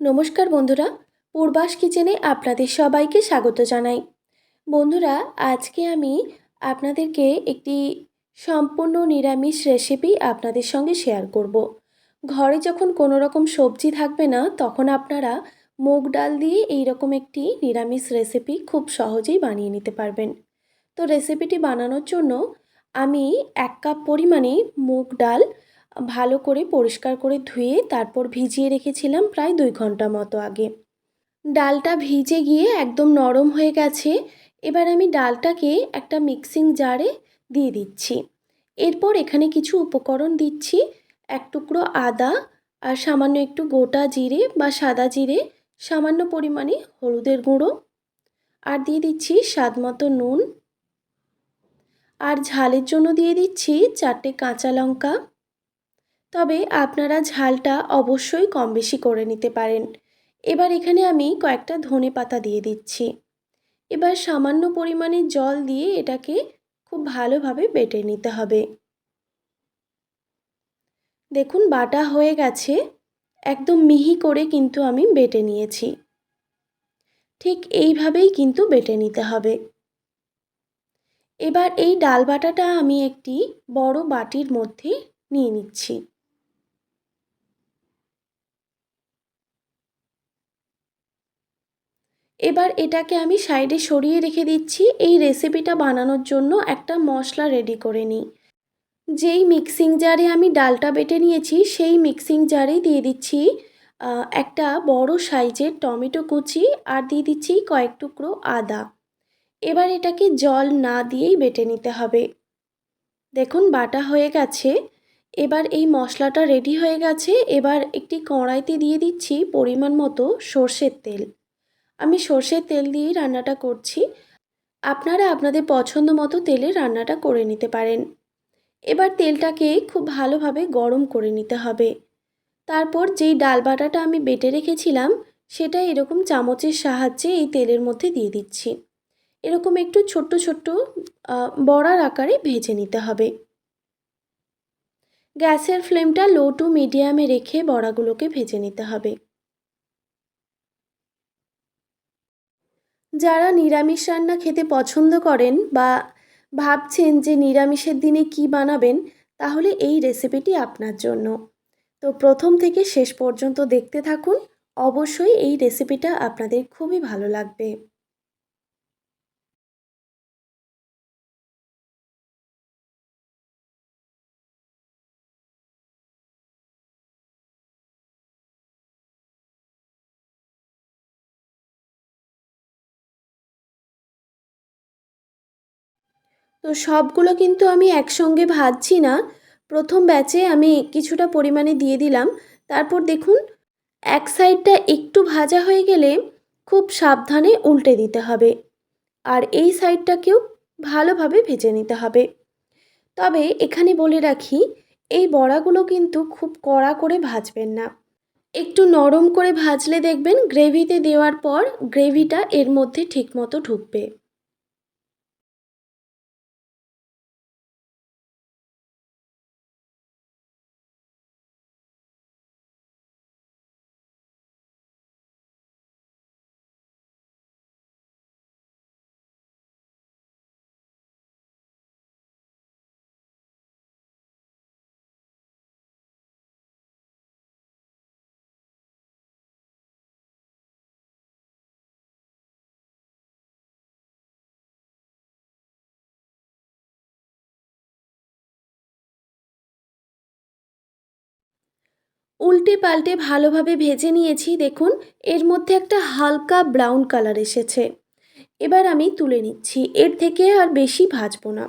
নমস্কার বন্ধুরা, পূর্বাস কিচেনে আপনাদের সবাইকে স্বাগত জানাই বন্ধুরা, আজকে আমি আপনাদেরকে একটি সম্পূর্ণ নিরামিষ রেসিপি আপনাদের সঙ্গে শেয়ার করব। ঘরে যখন কোনো রকম সবজি থাকবে না, তখন আপনারা মুগ ডাল দিয়ে এই রকম একটি নিরামিষ রেসিপি খুব সহজেই বানিয়ে নিতে পারবেন তো রেসিপিটি বানানোর জন্য আমি এক কাপ পরিমাণে মুগ ডাল ভালো করে পরিষ্কার করে ধুয়ে তারপর ভিজিয়ে রেখেছিলাম প্রায় দুই ঘণ্টা মতো আগে। ডালটা ভিজে গিয়ে একদম নরম হয়ে গেছে, এবার আমি ডালটাকে একটা মিক্সিং জারে দিয়ে দিচ্ছি। এরপর এখানে কিছু উপকরণ দিচ্ছি, এক টুকরো আদা আর সামান্য একটু গোটা জিরে বা সাদা জিরে, সামান্য পরিমাণে হলুদের গুঁড়ো। আর দিয়ে দিচ্ছি স্বাদ মতো নুন। আর ঝালের জন্য দিয়ে দিচ্ছি চারটে কাঁচা লঙ্কা। তবে আপনারা ঝালটা অবশ্যই কম বেশি করে নিতে পারেন। এবার এখানে আমি কয়েকটা ধনে পাতা দিয়ে দিচ্ছি। এবার সামান্য পরিমাণে জল দিয়ে এটাকে খুব ভালোভাবে বেটে নিতে হবে। দেখুন, বাটা হয়ে গেছে। একদম মিহি করে কিন্তু আমি বেটে নিয়েছি। ঠিক এইভাবেই কিন্তু বেটে নিতে হবে। এবার এই ডাল বাটাটা আমি একটি বড় বাটির মধ্যে নিয়ে নিচ্ছি। এবার এটাকে আমি সাইডে সরিয়ে রেখে দিচ্ছি। এই রেসিপিটা বানানোর জন্য একটা মশলা রেডি করে নিই। যেই মিক্সিং জারে আমি ডালটা বেটে নিয়েছি, সেই মিক্সিং জারেই দিয়ে দিচ্ছি একটা বড় সাইজের টমেটো কুচি আর দিয়ে দিচ্ছি কয়েক টুকরো আদা। এবার এটাকে জল না দিয়েই বেটে নিতে হবে। দেখুন, বাটা হয়ে গেছে। এবার এই মশলাটা রেডি হয়ে গেছে। এবার একটি কড়াইতে দিয়ে দিচ্ছি পরিমাণ মতো সর্ষের তেল। আমি সর্ষের তেল দিয়েই রান্নাটা করছি। আপনারা আপনাদের পছন্দ মতো তেলে রান্নাটা করে নিতে পারেন। এবার তেলটাকে খুব ভালোভাবে গরম করে নিতে হবে। তারপর যেই ডাল বাটাটা আমি বেটে রেখেছিলাম, সেটা এরকম চামচের সাহায্যে এই তেলের মধ্যে দিয়ে দিচ্ছি। এরকম একটু ছোট্ট ছোট্ট বড়ার আকারে ভেজে নিতে হবে। গ্যাসের ফ্লেমটা লো টু মিডিয়ামে রেখে বড়াগুলোকে ভেজে নিতে হবে। যারা নিরামিষ রান্না খেতে পছন্দ করেন বা ভাবছেন যে নিরামিষের দিনে কি বানাবেন, তাহলে এই রেসিপিটি আপনার জন্য। তো প্রথম থেকে শেষ পর্যন্ত দেখতে থাকুন। অবশ্যই এই রেসিপিটা আপনাদের খুবই ভালো লাগবে। তো সবগুলো কিন্তু আমি একসঙ্গে ভাজছি না। প্রথম ব্যাচে আমি কিছুটা পরিমাণে দিয়ে দিলাম। তারপর দেখুন, এক সাইডটা একটু ভাজা হয়ে গেলে খুব সাবধানে উল্টে দিতে হবে আর এই সাইডটাকেও ভালোভাবে ভেজে নিতে হবে। তবে এখানে বলে রাখি, এই বড়াগুলো কিন্তু খুব কড়া করে ভাজবেন না। একটু নরম করে ভাজলে দেখবেন গ্রেভিতে দেওয়ার পর গ্রেভিটা এর মধ্যে ঠিকমতো ঢুকবে। উল্টে পাল্টে ভালোভাবে ভেজে নিয়েছি, দেখুন, এর মধ্যে একটা হালকা ব্রাউন কালার এসেছে। এবার আমি তুলে নিচ্ছি, এর থেকে আর বেশি ভাজবো না।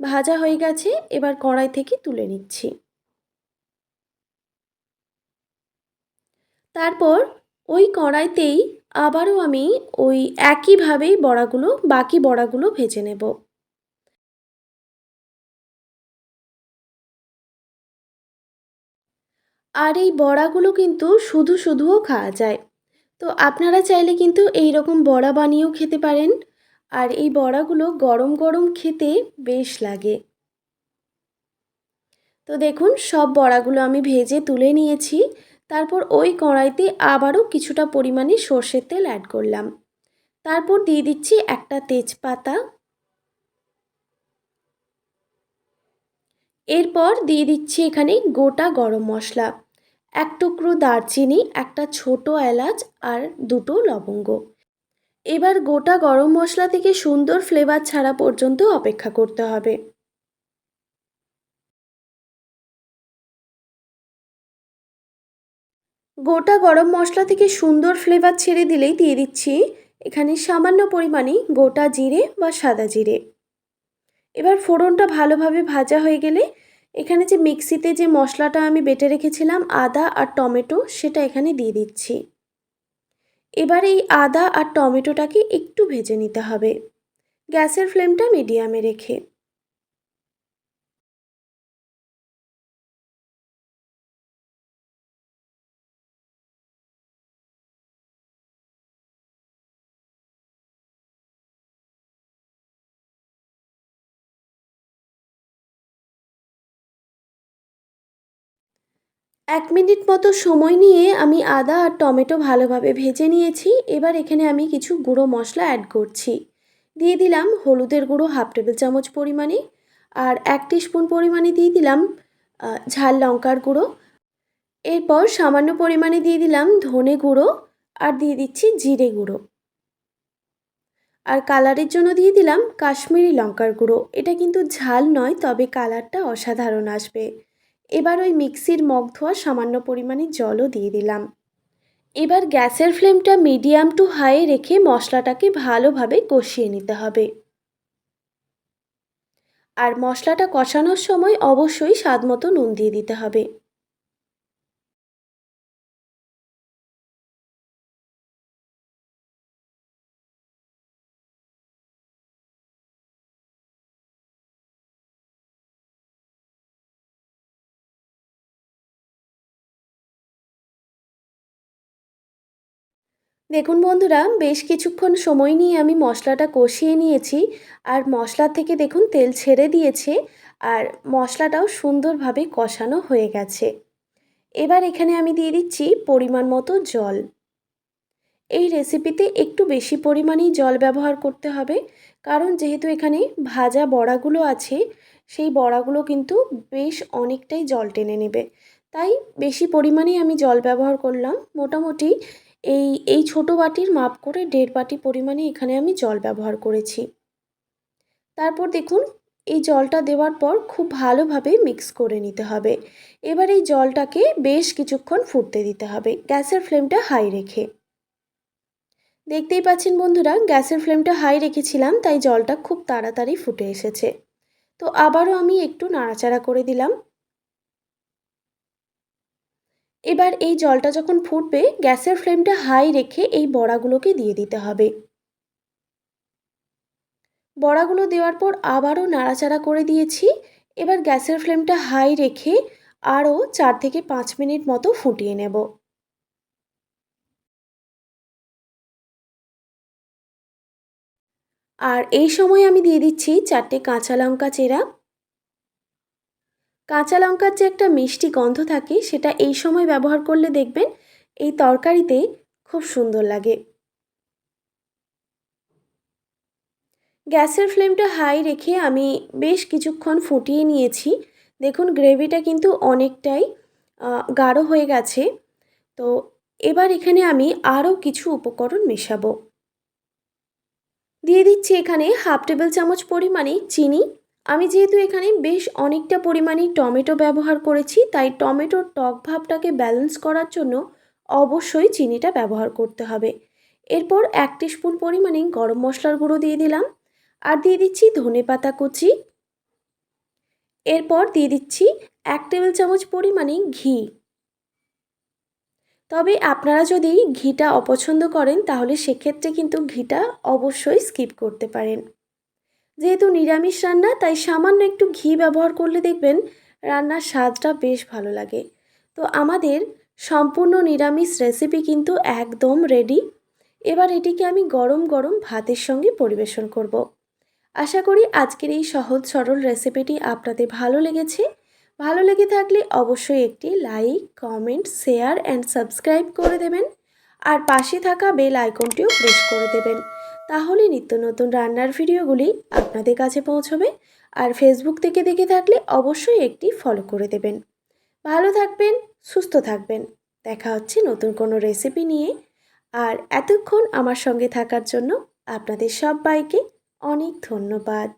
ভাজা হয়ে গেছে, এবার কড়াই থেকে তুলে নিচ্ছি। তারপর ওই কড়াইতেই আবারও আমি ওই একইভাবেই বড়াগুলো, বাকি বড়াগুলো ভেজে নেব। আর এই বড়াগুলো কিন্তু শুধু শুধুও খাওয়া যায়। তো আপনারা চাইলে কিন্তু এই রকম বড়া বানিয়েও খেতে পারেন। আর এই বড়াগুলো গরম গরম খেতে বেশ লাগে। তো দেখুন, সব বড়াগুলো আমি ভেজে তুলে নিয়েছি। তারপর ওই কড়াইতে আবারও কিছুটা পরিমাণে সর্ষের তেল অ্যাড করলাম। তারপর দিয়ে দিচ্ছি একটা তেজপাতা। এরপর দিয়ে দিচ্ছি এখানে গোটা গরম মশলা। এক টুকরো দারচিনি, একটা ছোট এলাচ আর দুটো লবঙ্গ। এবার গোটা গরম মশলা থেকে সুন্দর ফ্লেভার ছাড়া পর্যন্ত অপেক্ষা করতে হবে। গোটা গরম মশলা থেকে সুন্দর ফ্লেভার ছেড়ে দিলেই দিয়ে দিচ্ছি এখানে সামান্য পরিমাণে গোটা জিরে বা সাদা জিরে। এবার ফোড়নটা ভালোভাবে ভাজা হয়ে গেলে এখানে যে মিক্সিতে যে মশলাটা আমি বেটে রেখেছিলাম, আদা আর টমেটো, সেটা এখানে দিয়ে দিচ্ছি। এবার এই আদা আর টমেটোটাকে একটু ভেজে নিতে হবে। গ্যাসের ফ্লেমটা মিডিয়ামে রেখে। এক মিনিট মতো সময় নিয়ে আমি আদা আর টমেটো ভালোভাবে ভেজে নিয়েছি। এবার এখানে আমি কিছু গুঁড়ো মশলা অ্যাড করছি। দিয়ে দিলাম হলুদের গুঁড়ো হাফ টেবিল চামচ পরিমাণে আর এক স্পুন পরিমাণে দিয়ে দিলাম ঝাল লঙ্কার গুঁড়ো। এরপর সামান্য পরিমাণে দিয়ে দিলাম ধনে গুঁড়ো আর দিয়ে দিচ্ছি জিরে গুঁড়ো। আর কালারের জন্য দিয়ে দিলাম কাশ্মীরি লঙ্কার গুঁড়ো। এটা কিন্তু ঝাল নয়, তবে কালারটা অসাধারণ আসবে। এবার ওই মিক্সির মগ ধোয়া সামান্য পরিমাণে জলও দিয়ে দিলাম। এবার গ্যাসের ফ্লেমটা মিডিয়াম টু হাই রেখে মশলাটাকে ভালোভাবে কষিয়ে নিতে হবে। আর মশলাটা কষানোর সময় অবশ্যই স্বাদ মতো নুন দিয়ে দিতে হবে। দেখুন বন্ধুরা, বেশ কিছুক্ষণ সময় নিয়ে আমি মশলাটা কষিয়ে নিয়েছি। আর মশলা থেকে দেখুন তেল ছেড়ে দিয়েছে আর মশলাটাও সুন্দরভাবে কষানো হয়ে গেছে। এবার এখানে আমি দিয়ে দিচ্ছি পরিমাণ মতো জল। এই রেসিপিতে একটু বেশি পরিমাণেই জল ব্যবহার করতে হবে, কারণ যেহেতু এখানে ভাজা বড়াগুলো আছে, সেই বড়াগুলো কিন্তু বেশ অনেকটাই জল টেনে নেবে। তাই বেশি পরিমাণেই আমি জল ব্যবহার করলাম। মোটামুটি এই এই ছোটো বাটির মাপ করে দেড় বাটি পরিমাণে এখানে আমি জল ব্যবহার করেছি। তারপর দেখুন, এই জলটা দেওয়ার পর খুব ভালোভাবে মিক্স করে নিতে হবে। এবার এই জলটাকে বেশ কিছুক্ষণ ফুটতে দিতে হবে, গ্যাসের ফ্লেমটা হাই রেখে। দেখতেই পাচ্ছেন বন্ধুরা, গ্যাসের ফ্লেমটা হাই রেখেছিলাম, তাই জলটা খুব তাড়াতাড়ি ফুটে এসেছে। তো আবারও আমি একটু নাড়াচাড়া করে দিলাম। এবার এই জলটা যখন ফুটবে, গ্যাসের ফ্লেমটা হাই রেখে এই বড়াগুলোকে দিয়ে দিতে হবে। বড়াগুলো দেওয়ার পর আবারও নাড়াচাড়া করে দিয়েছি। এবার গ্যাসের ফ্লেমটা হাই রেখে আরও চার থেকে পাঁচ মিনিট মতো ফুটিয়ে নেব। আর এই সময় আমি দিয়ে দিচ্ছি চারটে কাঁচা লঙ্কা চেরা। কাঁচা লঙ্কার যে একটা মিষ্টি গন্ধ থাকে, সেটা এই সময় ব্যবহার করলে দেখবেন এই তরকারিতে খুব সুন্দর লাগে। গ্যাসের ফ্লেমটা হাই রেখে আমি বেশ কিছুক্ষণ ফুটিয়ে নিয়েছি। দেখুন, গ্রেভিটা কিন্তু অনেকটাই গাঢ় হয়ে গেছে। তো এবার এখানে আমি আরও কিছু উপকরণ মেশাবো। দিয়ে দিচ্ছি এখানে হাফ টেবিল চামচ পরিমাণে চিনি আমি যেহেতু এখানে বেশ অনেকটা পরিমাণে টমেটো ব্যবহার করেছি, তাই টমেটোর টক ভাবটাকে ব্যালেন্স করার জন্য অবশ্যই চিনিটা ব্যবহার করতে হবে। এরপর এক স্পুন পরিমাণে গরম মশলার গুঁড়ো দিয়ে দিলাম। আর দিয়ে দিচ্ছি ধনে পাতা কুচি। এরপর দিয়ে দিচ্ছি এক টেবিল চামচ পরিমাণে ঘি। তবে আপনারা যদি ঘিটা অপছন্দ করেন, তাহলে সেক্ষেত্রে কিন্তু ঘিটা অবশ্যই স্কিপ করতে পারেন। যেহেতু নিরামিষ রান্না, তাই সামান্য একটু ঘি ব্যবহার করলে দেখবেন রান্নার স্বাদটা বেশ ভালো লাগে। তো আমাদের সম্পূর্ণ নিরামিষ রেসিপি কিন্তু একদম রেডি এবার এটিকে আমি গরম গরম ভাতের সঙ্গে পরিবেশন করব। আশা করি আজকের এই সহজ সরল রেসিপিটি আপনাদের ভালো লেগেছে। ভালো লেগে থাকলে অবশ্যই একটি like comment share and subscribe করে দেবেন। আর পাশে থাকা বেল আইকনটিও প্রেস করে দেবেন। তাহলে নিত্য নতুন রান্নার ভিডিওগুলি আপনাদের কাছে পৌঁছবে আর ফেসবুক থেকে দেখে থাকলে অবশ্যই একটি ফলো করে দেবেন। ভালো থাকবেন, সুস্থ থাকবেন। দেখা হচ্ছে নতুন কোনো রেসিপি নিয়ে। আর এতক্ষণ আমার সঙ্গে থাকার জন্য আপনাদের সব বাইকে অনেক ধন্যবাদ।